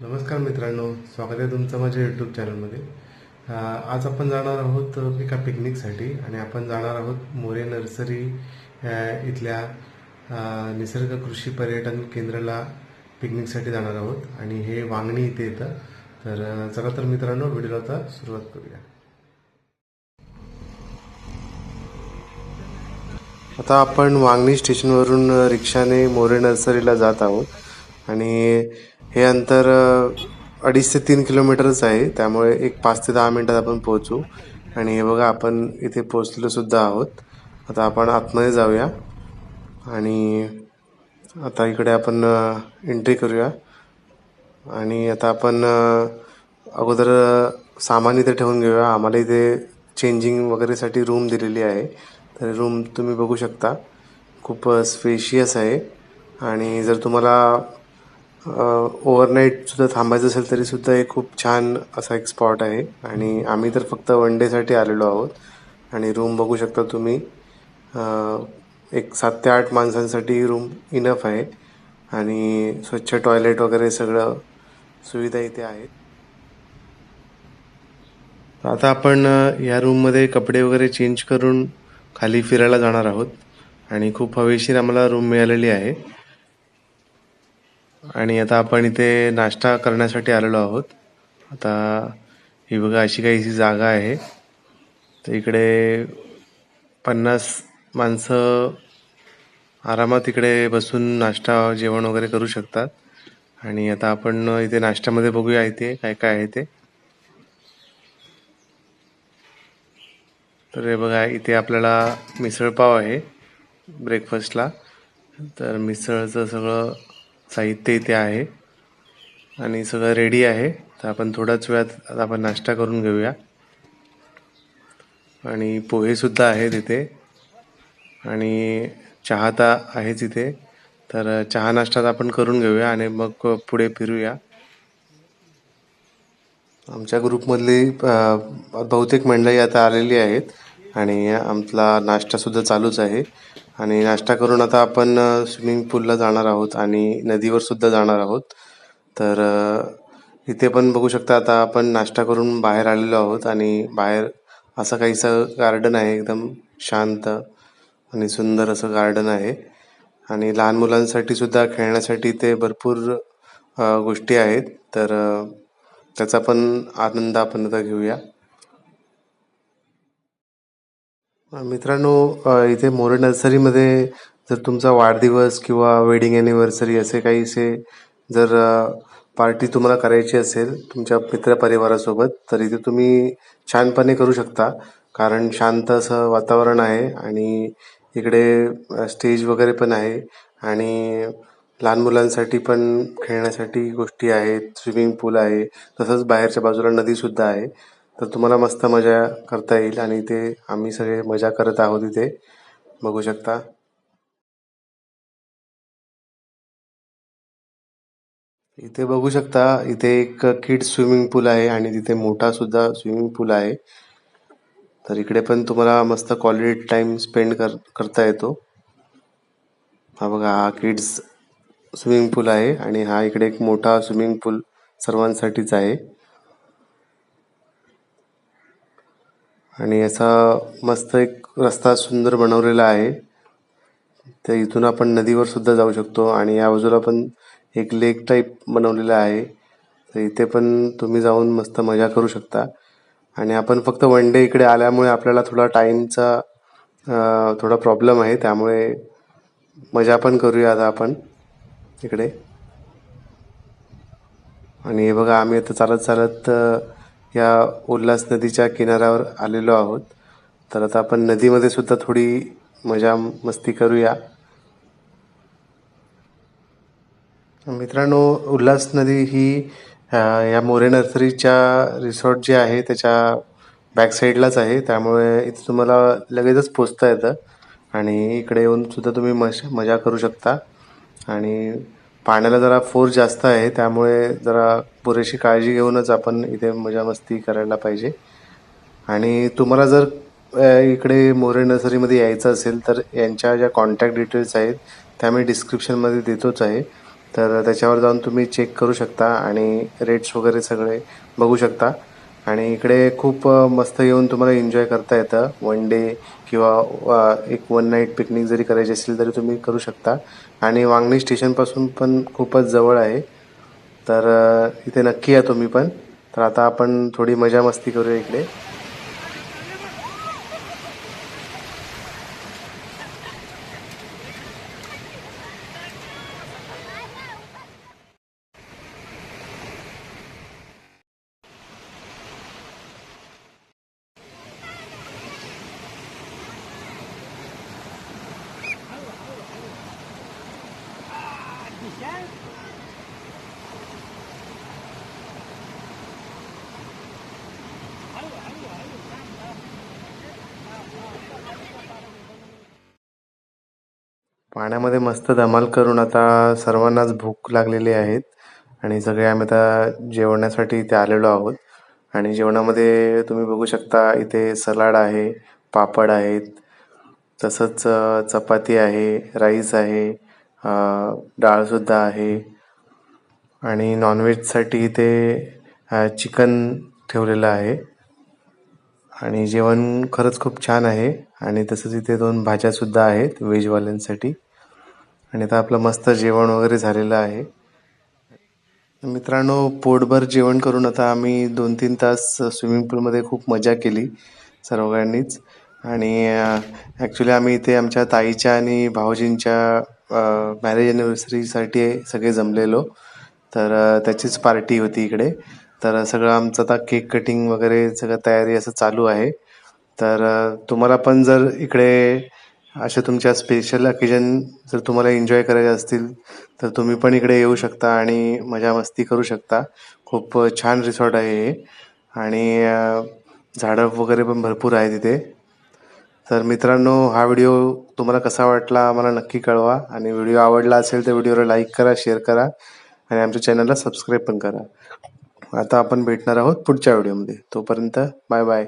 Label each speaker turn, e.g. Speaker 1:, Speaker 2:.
Speaker 1: नमस्कार मित्रांनो स्वागत आहे तुमचं माझ्या यूट्यूब चॅनलमध्ये आज आपण जाणार आहोत एका पिकनिकसाठी आणि आपण जाणार आहोत मोरे नर्सरी इथल्या निसर्ग कृषी पर्यटन केंद्राला पिकनिकसाठी जाणार आहोत. आणि हे वांगणी इथे येतं. तर चला तर मित्रांनो व्हिडिओला आता सुरुवात करूया. आता आपण वांगणी स्टेशनवरून रिक्षाने मोरे नर्सरीला जात आहोत. आणि हे अंतर अडीच ते तीन किलोमीटरच आहे. त्यामुळे एक पाच ते दहा मिनिटात आपण पोहोचू. आणि हे बघा आपण इथे पोचलोसुद्धा आहोत. आता आपण आतमध्ये जाऊया. आणि आता इकडे आपण एंट्री करूया. आणि आता आपण अगोदर सामान इथे ठेवून घेऊया. आम्हाला इथे चेंजिंग वगैरेसाठी रूम दिलेली आहे. तर रूम तुम्ही बघू शकता. खूप स्पेशियस आहे. आणि जर तुम्हाला ओव्हरनाईटसुद्धा थांबायचं असेल तरीसुद्धा एक खूप छान असा एक स्पॉट आहे. आणि आम्ही तर फक्त वन डेसाठी आलेलो आहोत. आणि रूम बघू शकता तुम्ही. एक सात ते आठ माणसांसाठी रूम इनफ आहे. आणि स्वच्छ टॉयलेट वगैरे सगळं सुविधा इथे आहेत आता आपण या रूममध्ये कपडे वगैरे चेंज करून खाली फिरायला जाणार आहोत. आणि खूप हवेशीर आम्हाला रूम मिळालेली आहे. आणि आता आपण इथे नाश्ता करण्यासाठी आलेलो आहोत. आता ही बघा अशी काहीशी जागा आहे. तर इकडे पन्नास माणसं आरामात इकडे बसून नाश्ता जेवण वगैरे करू शकतात. आणि आता आपण इथे नाश्त्यामध्ये बघूया इथे काय काय आहे ते. तर हे बघा इथे आपल्याला मिसळपाव आहे ब्रेकफास्टला तर मिसळचं सगळं साहित्य इथे आहे. आणि सगळं रेडी आहे. तर आपण थोड्याच वेळात आपण नाश्ता करून घेऊया. आणि पोहेसुद्धा आहेत इथे. आणि चहा तर आहेच इथे. तर चहा नाश्ता आपण करून घेऊया आणि मग पुढे फिरूया. आमच्या ग्रुपमधली बहुतेक मंडळी आता आलेली आहेत. आणि आमचा नाश्तासुद्धा चालूच आहे. आणि नाश्ता करून आता आपण स्विमिंग पूलला जाणार आहोत आणि नदीवर सुद्धा जाणार आहोत. तर इथे पण बघू शकता आता आपण नाश्ता करून बाहेर आलेलो आहोत आणि बाहेर असं काहीसं गार्डन आहे एकदम शांत आणि सुंदर असं गार्डन आहे. आणि लहान मुलांसाठी सुद्धा खेळण्यासाठी ते भरपूर गोष्टी आहेत. तर त्याचा पण आनंद आपण आता घेऊया. मित्रांनो इथे मोरे नर्सरीमध्ये जर तुमचा वाढदिवस किंवा वेडिंग ॲनिव्हर्सरी असे काहीसे जर पार्टी तुम्हाला करायची असेल तुमच्या मित्रपरिवारासोबत तर इथे तुम्ही छानपणे करू शकता. कारण शांत असं वातावरण आहे आणि इकडे स्टेज वगैरे पण आहे. आणि लहान मुलांसाठी पण खेळण्यासाठी गोष्टी आहेत स्विमिंग पूल आहे. तसंच बाहेरच्या बाजूला नदीसुद्धा आहे. तर तुम्हाला मस्त मजा करता येईल आणि इथे आम्ही सगळे मजा करत आहोत इथे. बघू शकता. इथे बघू शकता इथे एक किड्स स्विमिंग पूल आहे आणि तिथे मोठा सुद्धा स्विमिंग पूल आहे. तर इकडे पण तुम्हाला मस्त क्वालिटी टाइम स्पेंड कर करता येतो. हा बघा हा किड्स स्विमिंग पूल आहे आणि हा इकडे एक मोठा स्विमिंग पूल सर्वांसाठीच आहे. आणि असा मस्त एक रस्ता सुंदर बनवलेला आहे. तर इथून आपण नदीवर सुद्धा जाऊ शकतो आणि या बाजूला पण एक लेक टाईप बनवलेला आहे. तर इथे पण तुम्ही जाऊन मस्त मजा करू शकता. आणि आपण फक्त वन डे इकडे आल्यामुळे आपल्याला थोडा टाईमचा थोडा प्रॉब्लेम आहे. त्यामुळे मजा पण करूया आता आपण इकडे. आणि हे बघा आम्ही आता चालत चालत या उल्हास नदीच्या किनाऱ्यावर आलेलो आहोत. तर आता आपण नदीमध्ये सुद्धा थोडी मजा मस्ती करूया. मित्रांनो उल्हास नदी ही या मोरे नर्सरीच्या रिसॉर्ट जे आहे त्याच्या बॅक साईडलाच आहे. त्यामुळे इथे तुम्हाला लगेचच पोचता येतं. आणि इकडे येऊन सुद्धा तुम्ही मश मजा करू शकता. आणि पाण्याला जरा फोर्स जास्त आहे त्यामुळे जरा पुरेशी काळजी घेऊनच आपण इथे मजा मस्ती करायला पाहिजे. आणि तुम्हाला जर इकडे मोरे नर्सरीमध्ये यायचं असेल तर यांच्या ज्या कॉन्टॅक्ट डिटेल्स आहेत त्या मी डिस्क्रिप्शनमध्ये देतोच आहे. तर त्याच्यावर जाऊन तुम्ही चेक करू शकता आणि रेट्स वगैरे सगळे बघू शकता. आणि इकडे खूप मस्त येऊन तुम्हाला एन्जॉय करता येतं. वन डे किंवा एक वन नाईट पिकनिक जरी करायची असेल तरी तुम्ही करू शकता. आणि वांगणी स्टेशनपासून पण खूपच जवळ आहे. तर इथे नक्की या तुम्ही पण. तर आता आपण थोडी मजा मस्ती करूया इकडे. पाण्यामध्ये मस्त धमाल करून आता सर्वांनाच भूक लागलेली आहेत आणि सगळे आम्ही आता जेवण्यासाठी इथे आलेलो आहोत. आणि जेवणामध्ये तुम्ही बघू शकता इथे सलाड आहे पापड आहेत तसंच चपाती आहे राईस आहे डाळसुद्धा आहे. आणि नॉनव्हेजसाठी इथे चिकन ठेवलेलं आहे. आणि जेवण खरंच खूप छान आहे. आणि तसंच इथे दोन भाज्यासुद्धा आहेत व्हेजवाल्यांसाठी आणि आता आपलं मस्त जेवण वगैरे झालेलं आहे. मित्रांनो पोटभर जेवण करून आता आम्ही दोन तीन तास स्विमिंग पूलमध्ये खूप मजा केली सर्वांनीच आणि ॲक्च्युली आम्ही इथे आमच्या ताईच्या आणि भाऊजींच्या मॅरेज ॲनिव्हर्सरीसाठी सगळे जमलेलो. तर त्याचीच पार्टी होती इकडे. तर सगळं आमचं आता केक कटिंग वगैरे सगळं तयारी असं चालू आहे. तर तुम्हाला पण जर इकडे अशा तुमच्या स्पेशल अकेजन जर तुम्हाला एन्जॉय करायचे असतील तर तुम्ही पण इकडे येऊ शकता आणि मजा मस्ती करू शकता. खूप छान रिसॉर्ट आहे हे. आणि झाडं वगैरे पण भरपूर आहे तिथे तर मित्रांनो हा व्हिडिओ तुम्हाला कसा वाटला आम्हाला नक्की कळवा. आणि व्हिडिओ आवडला असेल तर व्हिडिओला लाईक करा शेअर करा आणि आमच्या चॅनलला सबस्क्राईब पण करा. आता आपण भेटणार आहोत पुढच्या व्हिडिओमध्ये. तोपर्यंत बाय बाय.